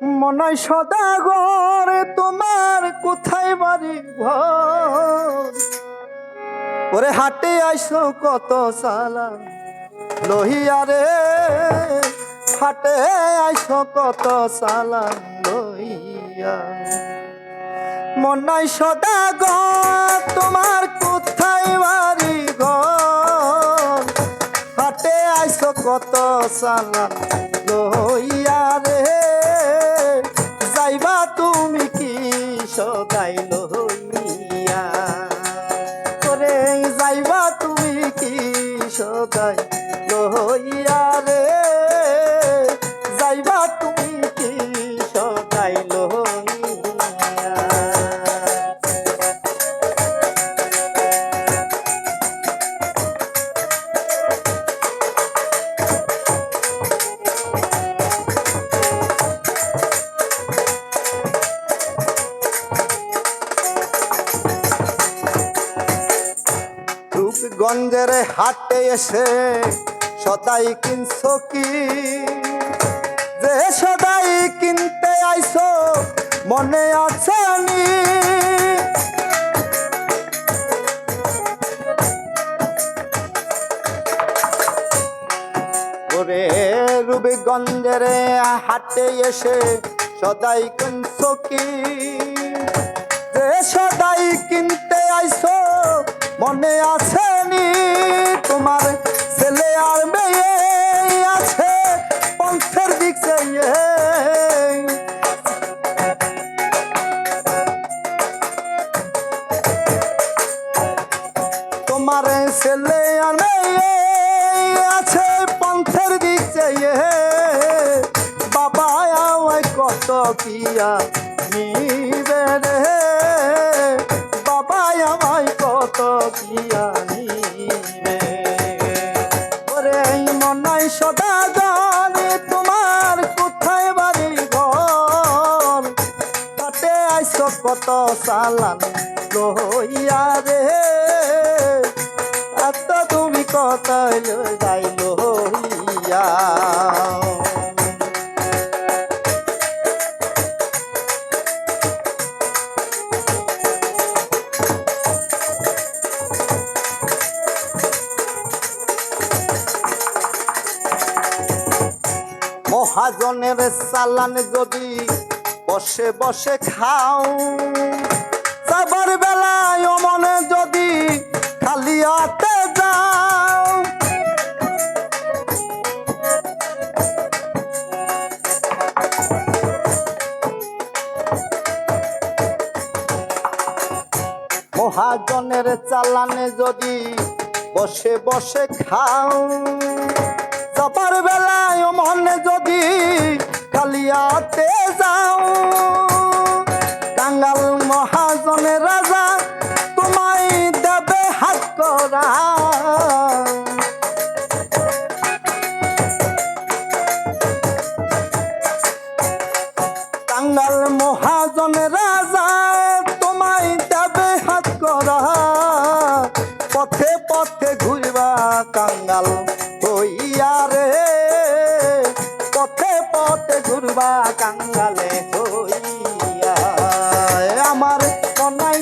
মনাই সদাগর, তোমার কোথায় বাড়ি ঘর? ওরে হাটে আইসো কত সালা লহিয়া রে, হাটে আইসো কত সালা লইয়া মনাই সদাগর, তোমার কোথায় বাড়ি ঘর? হাটে আইসো কত সালা লইয়া রে। সদাই রূপগঞ্জের হাটে এসে সদাই কিনছো কি? যে সদাই কিনতে আইছো, মনে আছে নি ওরে রূপগঞ্জের হাটে এসে সদাই কিনছো কি? যে সদাই কিনতে আইছো, মনে আছে তোমার ছেলে আর মেয়ে আছে, পন্থের দিক চাইয়ে। তোমার ছেলে আর মেয়ে আছে, পন্থের দিক চাইয়ে। বাবা আমায় কত কিয়া কত সালান লইয়া রে। এত তুমি কত যাই লইয়া মহাজনের চালান যদি বসে বসে খাও। যাবার বেলায় মনে যদি খালি হাতে যাও। মহাজনের চালানে যদি বসে বসে খাও। মহাজনের রাজা, তোমায় দেবে হাত করা। কাঙ্গাল মহাজনের রাজা, তোমায় দেবে হাত করা। পথে পথে ঘুরবা কাঙ্গাল হইয়া রে, পথে পথে ঘুরবা কাঙ্গালে হইয়া